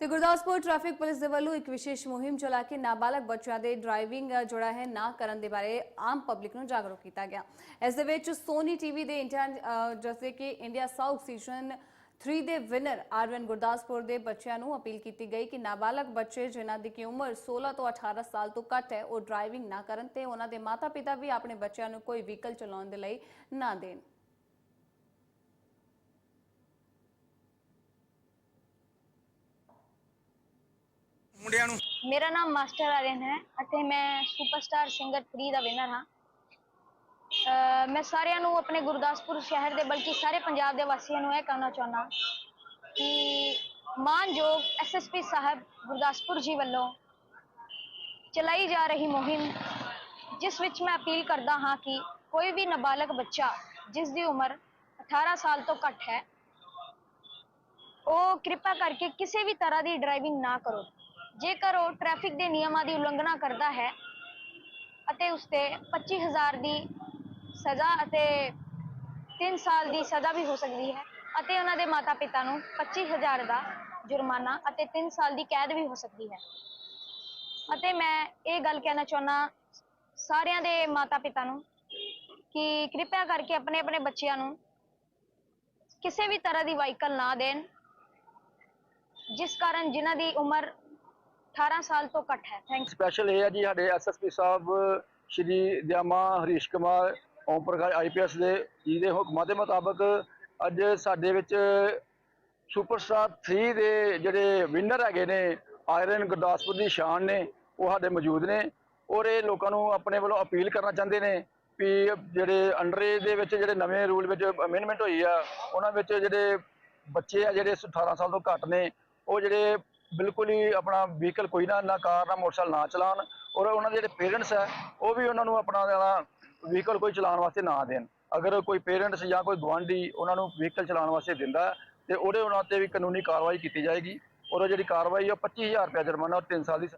ਤੇ Gurdaspur traffic police ਦੇ ਵੱਲੋਂ ਇੱਕ ਵਿਸ਼ੇਸ਼ ਮੁਹਿੰਮ ਚਲਾ ਕੇ ਨਾਬਾਲਗ ਬੱਚਿਆਂ ਦੇ ਡਰਾਈਵਿੰਗ ਜਿਹੜਾ ਹੈ ਨਾ ਕਰਨ ਦੇ ਬਾਰੇ ਆਮ ਪਬਲਿਕ ਨੂੰ ਜਾਗਰੂਕ ਕੀਤਾ ਗਿਆ। ਇਸ ਦੇ ਵਿੱਚ ਸੋਨੀ ਟੀਵੀ ਦੇ ਇੰਡੀਆ ਅ, ਜਿਵੇਂ ਕਿ ਇੰਡੀਆ ਸਾਊਥ ਸੀਜ਼ਨ 3 ਦੇ ਵਿਨਰ ਆਰਵਨ ਗੁਰਦਾਸਪੁਰ ਦੇ ਬੱਚਿਆਂ ਨੂੰ ਅਪੀਲ ਕੀਤੀ ਗਈ ਕਿ ਨਾਬਾਲਗ ਬੱਚੇ ਜਿਨ੍ਹਾਂ ਦੀ ਕੀ ਉਮਰ 16 ਤੋਂ 18 ਸਾਲ ਤੋਂ ਘੱਟ ਹੈ ਉਹ ਡਰਾਈਵਿੰਗ ਨਾ ਕਰਨ ਤੇ ਉਹਨਾਂ ਦੇ ਮਾਤਾ-ਪਿਤਾ ਵੀ ਆਪਣੇ ਬੱਚਿਆਂ ਨੂੰ ਕੋਈ ਵਹੀਕਲ ਚਲਾਉਣ ਦੇ ਲਈ ਨਾ ਦੇਣ। ਮੁੰਡਿਆਂ ਨੂੰ। ਮੇਰਾ ਨਾਮ ਮਾਸਟਰ ਆਰਿਅਨ ਹੈ ਅਤੇ ਮੈਂ ਸੁਪਰਸਟਾਰ ਸਿੰਗਰ 3 ਦਾ ਵਿਨਰ ਹਾਂ। ਅਹ ਮੈਂ ਸਾਰਿਆਂ ਨੂੰ ਆਪਣੇ ਗੁਰਦਾਸਪੁਰ ਸ਼ਹਿਰ ਦੇ ਬਲਕਿ ਸਾਰੇ ਪੰਜਾਬ ਦੇ ਵਾਸੀਆਂ ਨੂੰ ਇਹ ਕਹਿਣਾ ਚਾਹੁੰਦਾ ਕਿ ਮਾਨਯੋਗ ਐਸਐਸਪੀ ਸਾਹਿਬ ਗੁਰਦਾਸਪੁਰ ਜੀ ਵੱਲੋਂ ਚਲਾਈ ਜਾ ਰਹੀ ਮੁਹਿੰਮ, ਜਿਸ ਵਿੱਚ ਮੈਂ ਅਪੀਲ ਕਰਦਾ ਹਾਂ ਕਿ ਕੋਈ ਵੀ ਨਾਬਾਲਗ ਬੱਚਾ ਜਿਸ ਦੀ ਉਮਰ 18 ਸਾਲ ਤੋਂ ਘੱਟ ਹੈ, ਉਹ ਕਿਰਪਾ ਕਰਕੇ ਕਿਸੇ ਵੀ ਤਰ੍ਹਾਂ ਦੀ ਡਰਾਈਵਿੰਗ ਨਾ ਕਰੋ। ਜੇਕਰ ਉਹ ਟ੍ਰੈਫਿਕ ਦੇ ਨਿਯਮਾਂ ਦੀ ਉਲੰਘਣਾ ਕਰਦਾ ਹੈ ਅਤੇ ਉਸ ਤੇ 25000 ਦੀ ਸਜ਼ਾ ਅਤੇ 3 ਸਾਲ ਦੀ ਸਜ਼ਾ ਵੀ ਹੋ ਸਕਦੀ ਹੈ ਅਤੇ ਉਹਨਾਂ ਦੇ ਮਾਤਾ-ਪਿਤਾ ਨੂੰ 25000 ਦਾ ਜੁਰਮਾਨਾ ਅਤੇ 3 ਸਾਲ ਦੀ ਕੈਦ ਵੀ ਹੋ ਸਕਦੀ ਹੈ। ਅਤੇ ਮੈਂ ਇਹ ਗੱਲ ਕਹਿਣਾ ਚਾਹੁੰਦਾ ਸਾਰਿਆਂ ਦੇ ਮਾਤਾ-ਪਿਤਾ ਨੂੰ ਕਿ ਕਿਰਪਾ ਕਰਕੇ ਆਪਣੇ ਆਪਣੇ ਬੱਚਿਆਂ ਨੂੰ ਕਿਸੇ ਵੀ ਤਰ੍ਹਾਂ ਦੀ ਵਾਹੀਕਲ ਨਾ ਦੇਣ, ਜਿਸ ਕਾਰਨ ਜਿਨ੍ਹਾਂ ਦੀ ਉਮਰ 18 ਸਾਲ ਤੋਂ ਘੱਟ ਹੈ। ਥੈਂਕ ਸਪੈਸ਼ਲ ਇਹ ਹੈ ਜੀ ਸਾਡੇ ਐਸਐਸਪੀ ਸਾਹਿਬ, ਸ਼੍ਰੀ ਦਿਆਮਾ, ਹਰੀਸ਼ ਕੁਮਾਰ, ਓਮ ਪ੍ਰਕਾਸ਼ ਆਈਪੀਐਸ ਦੇ, ਜੀ ਦੇ ਹੁਕਮਾਂ ਦੇ ਮੁਤਾਬਕ ਅੱਜ ਸਾਡੇ ਵਿੱਚ ਸੁਪਰਸਟਾਰ 3 ਦੇ ਜਿਹੜੇ ਵਿਨਰ ਹੈਗੇ ਨੇ, ਆਇਰਨ ਗੁਰਦਾਸਪੁਰ ਦੀ ਸ਼ਾਨ ਨੇ, ਉਹ ਸਾਡੇ ਮੌਜੂਦ ਨੇ ਔਰ ਇਹ ਲੋਕਾਂ ਨੂੰ ਆਪਣੇ ਵੱਲੋਂ ਅਪੀਲ ਕਰਨਾ ਚਾਹੁੰਦੇ ਨੇ ਵੀ ਜਿਹੜੇ ਅੰਡਰੇਜ ਦੇ ਵਿੱਚ ਜਿਹੜੇ ਨਵੇਂ ਰੂਲ ਵਿੱਚ ਅਮੈਂਡਮੈਂਟ ਹੋਈ ਆ, ਉਹਨਾਂ ਵਿੱਚ ਜਿਹੜੇ ਬੱਚੇ ਆ ਜਿਹੜੇ 18 ਸਾਲ ਤੋਂ ਘੱਟ ਨੇ, ਉਹ ਜਿਹੜੇ ਬਿਲਕੁਲ ਹੀ ਆਪਣਾ ਵਹੀਕਲ ਕੋਈ ਨਾ ਨਾ ਕਾਰ ਨਾ ਮੋਟਰਸਾਈਕਲ ਨਾ ਚਲਾਉਣ ਔਰ ਉਹਨਾਂ ਦੇ ਜਿਹੜੇ ਪੇਰੈਂਟਸ ਹੈ ਉਹ ਵੀ ਉਹਨਾਂ ਨੂੰ ਆਪਣਾ ਜਿਹੜਾ ਵਹੀਕਲ ਕੋਈ ਚਲਾਉਣ ਵਾਸਤੇ ਨਾ ਦੇਣ। ਅਗਰ ਕੋਈ ਪੇਰੈਂਟਸ ਜਾਂ ਕੋਈ ਗੁਆਂਢੀ ਉਹਨਾਂ ਨੂੰ ਵਹੀਕਲ ਚਲਾਉਣ ਵਾਸਤੇ ਦਿੰਦਾ ਹੈ, ਤੇ ਉਹਦੇ ਉਹਨਾਂ ਤੇ ਵੀ ਕਾਨੂੰਨੀ ਕਾਰਵਾਈ ਕੀਤੀ ਜਾਏਗੀ ਔਰ ਉਹ ਜਿਹੜੀ ਕਾਰਵਾਈ ਆ 25000 ਰੁਪਏ ਜੁਰਮਾਨਾ ਔਰ 3 ਸਾਲ ਦੀ